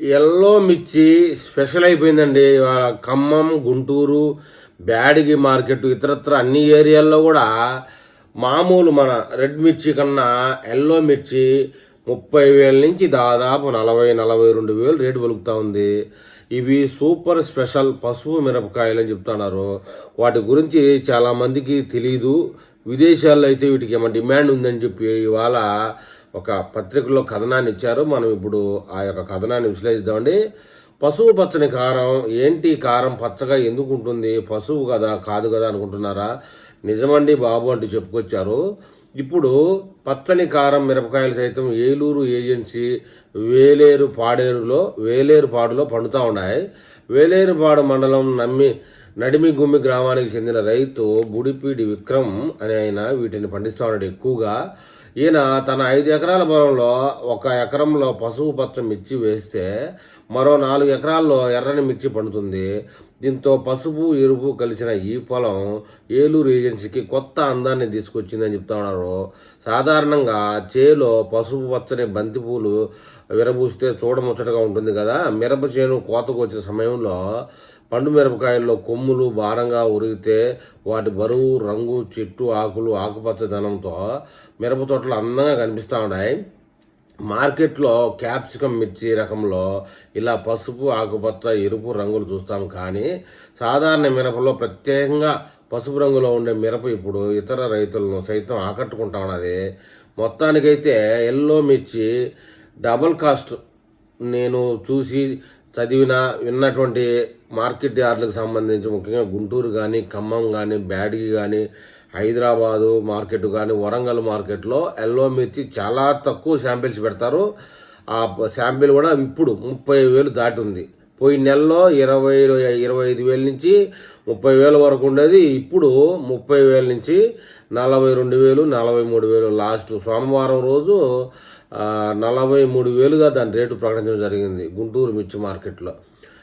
Yellow మిర్చి special అయిపోయిందండి. ఇవాళ ఖమ్మం గుంటూరు బ్యాడిగి మార్కెట్ ఇతరత్ర అన్ని ఏరియాల్లో కూడా మామూలు మన రెడ్ మిర్చి కన్నా ఎల్లో మిర్చి ముప్పై వేల నుంచి దాదాపు నలభై నలభై రెండు వేలు రేటు పలుకుతా ఉంది. ఇవి సూపర్ స్పెషల్ పసుపు మిరపకాయలు అని చెప్తున్నారు. వాటి గురించి చాలామందికి తెలీదు. విదేశాల్లో అయితే వీటికి ఏమైనా డిమాండ్ ఉందని చెప్పి ఇవాళ ఒక పత్రికలో కథనాన్ని ఇచ్చారు. మనం ఇప్పుడు ఆ యొక్క కథనాన్ని విశ్లేషిద్దామండి. పశువు పచ్చని కారం ఏంటి కారం పచ్చగా ఎందుకు ఉంటుంది? పశువు కదా కాదు కదా అనుకుంటున్నారా? నిజమండి బాబు అంటూ చెప్పుకొచ్చారు. ఇప్పుడు పచ్చని కారం మిరపకాయలు సైతం ఏలూరు ఏజెన్సీ వేలేరు పాడేరులో వేలేరు పాడులో పండుతూ ఉన్నాయి. వేలేరుపాడు మండలం నమ్మి నడిమి గుమ్మి గ్రామానికి చెందిన రైతు బుడిపీడి విక్రమ్ అని ఆయన వీటిని పండిస్తూ ఉన్నాడు ఎక్కువగా. ఈయన తన ఐదు ఎకరాల పొలంలో ఒక ఎకరంలో పసుపు పచ్చ మిర్చి వేస్తే మరో నాలుగు ఎకరాల్లో ఎర్రని మిర్చి పండుతుంది. దీంతో పసుపు ఎరుపు కలిసిన ఈ పొలం ఏలూరు ఏజెన్సీకి కొత్త అందాన్ని తీసుకొచ్చిందని చెప్తా ఉన్నారు. సాధారణంగా చేలో పసుపు పచ్చని బంతిపూలు విరబూస్తే చూడముచ్చటగా ఉంటుంది కదా. మిరప చేను కోతకు వచ్చిన సమయంలో పండు మిరపకాయల్లో కొమ్ములు భారంగా ఉరిగితే వాటి బరువు రంగు చెట్టు ఆకులు ఆకుపచ్చదనంతో మిరప తోటలు అందంగా కనిపిస్తూ ఉన్నాయి. మార్కెట్లో క్యాప్సికం మిర్చి రకంలో ఇలా పసుపు ఆకుపచ్చ ఎరుపు రంగులు చూస్తాం. కానీ సాధారణ మిరపలో ప్రత్యేకంగా పసుపు రంగులో ఉండే మిరప ఇప్పుడు ఇతర రైతులను సైతం ఆకట్టుకుంటా ఉన్నది. మొత్తానికైతే ఎల్లో మిర్చి డబుల్ కాస్ట్ నేను చూసి చదివిన విన్నటువంటి మార్కెట్ యార్డులకు సంబంధించి ముఖ్యంగా గుంటూరు కానీ ఖమ్మం కానీ బ్యాడ్గి కానీ హైదరాబాదు మార్కెట్ కానీ వరంగల్ మార్కెట్లో ఎల్లో మిర్చి చాలా తక్కువ శాంపిల్స్ పెడతారు. ఆ శాంపిల్ కూడా ఇప్పుడు ముప్పై వేలు దాటి ఉంది. పోయిన నెలలో ఇరవై ఇరవై ఐదు వేల నుంచి ముప్పై వేల వరకు ఉండేది. ఇప్పుడు ముప్పై వేల నుంచి నలభై రెండు వేలు నలభై మూడు వేలు లాస్ట్ సోమవారం రోజు నలభై మూడు వేలుగా దాని రేటు ప్రకటించడం జరిగింది గుంటూరు మిర్చి మార్కెట్లో.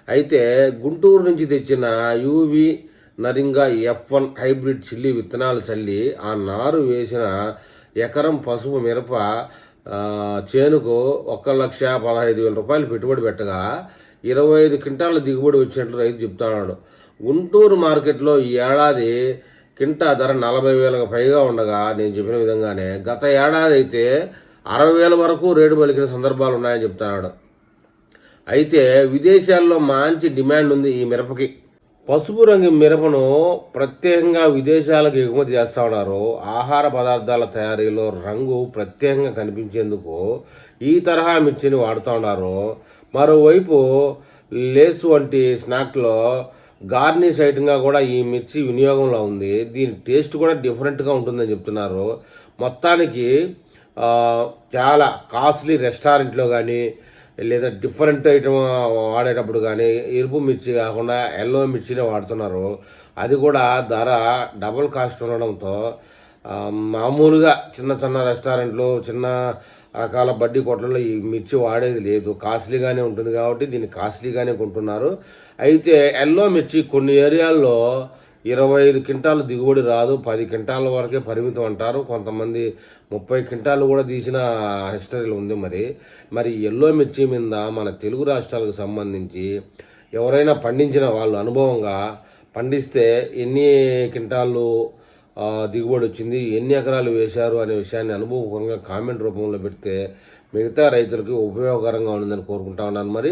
అయితే గుంటూరు నుంచి తెచ్చిన యూవి నరింగా ఎఫ్ వన్ హైబ్రిడ్ చిల్లీ విత్తనాలు చల్లి ఆ నారు వేసిన ఎకరం పసుపు మిరప చేనుకు ఒక్క లక్ష పదహైదు వేల రూపాయలు పెట్టుబడి పెట్టగా ఇరవై ఐదు క్వింటాల దిగుబడి వచ్చినట్లు రైతు చెప్తున్నాడు. గుంటూరు మార్కెట్లో ఈ ఏడాది కింటా ధర నలభై వేలకు పైగా ఉండగా నేను చెప్పిన విధంగానే గత ఏడాది అయితే అరవై వేల వరకు రేటు పలికిన సందర్భాలు ఉన్నాయని చెప్తున్నాడు. అయితే విదేశాల్లో మంచి డిమాండ్ ఉంది ఈ మిరపకి. పసుపు రంగు మిరపను ప్రత్యేకంగా విదేశాలకు ఎగుమతి చేస్తూ ఉన్నారు. ఆహార పదార్థాల తయారీలో రంగు ప్రత్యేకంగా కనిపించేందుకు ఈ తరహా మిర్చిని వాడుతూ ఉన్నారు. మరోవైపు లేస్ వంటి స్నాక్లో గార్నిష్ ఐటమ్గా కూడా ఈ మిర్చి వినియోగంలో ఉంది. దీని టేస్ట్ కూడా డిఫరెంట్గా ఉంటుందని చెప్తున్నారు. మొత్తానికి చాలా కాస్ట్లీ రెస్టారెంట్లో కానీ లేదా డిఫరెంట్ ఐటమ్ వాడేటప్పుడు కానీ ఎరుపు మిర్చి కాకుండా ఎల్లో మిర్చినే వాడుతున్నారు. అది కూడా ధర డబుల్ కాస్ట్ ఉండడంతో మామూలుగా చిన్న చిన్న రెస్టారెంట్లు చిన్న రకాల బడ్డీ కొట్లలో ఈ మిర్చి వాడేది లేదు. కాస్ట్లీగానే ఉంటుంది కాబట్టి దీన్ని కాస్ట్లీగానే కొంటున్నారు. అయితే ఎల్లో మిర్చి కొన్ని ఏరియాల్లో ఇరవై ఐదు క్వింటాలు దిగుబడి రాదు. పది క్వింటాల వరకే పరిమితం అంటారు. కొంతమంది ముప్పై క్వింటాలు కూడా తీసిన హిస్టరీలు ఉంది మరి. మరి ఎల్లో మిర్చి మీద మన తెలుగు రాష్ట్రాలకు సంబంధించి ఎవరైనా పండించిన వాళ్ళు అనుభవంగా పండిస్తే ఎన్ని క్వింటాళ్ళు దిగుబడి వచ్చింది ఎన్ని ఎకరాలు వేశారు అనే విషయాన్ని అనుభవపూర్వకంగా కామెంట్ రూపంలో పెడితే మిగతా రైతులకి ఉపయోగకరంగా ఉందని కోరుకుంటా ఉన్నాను మరి.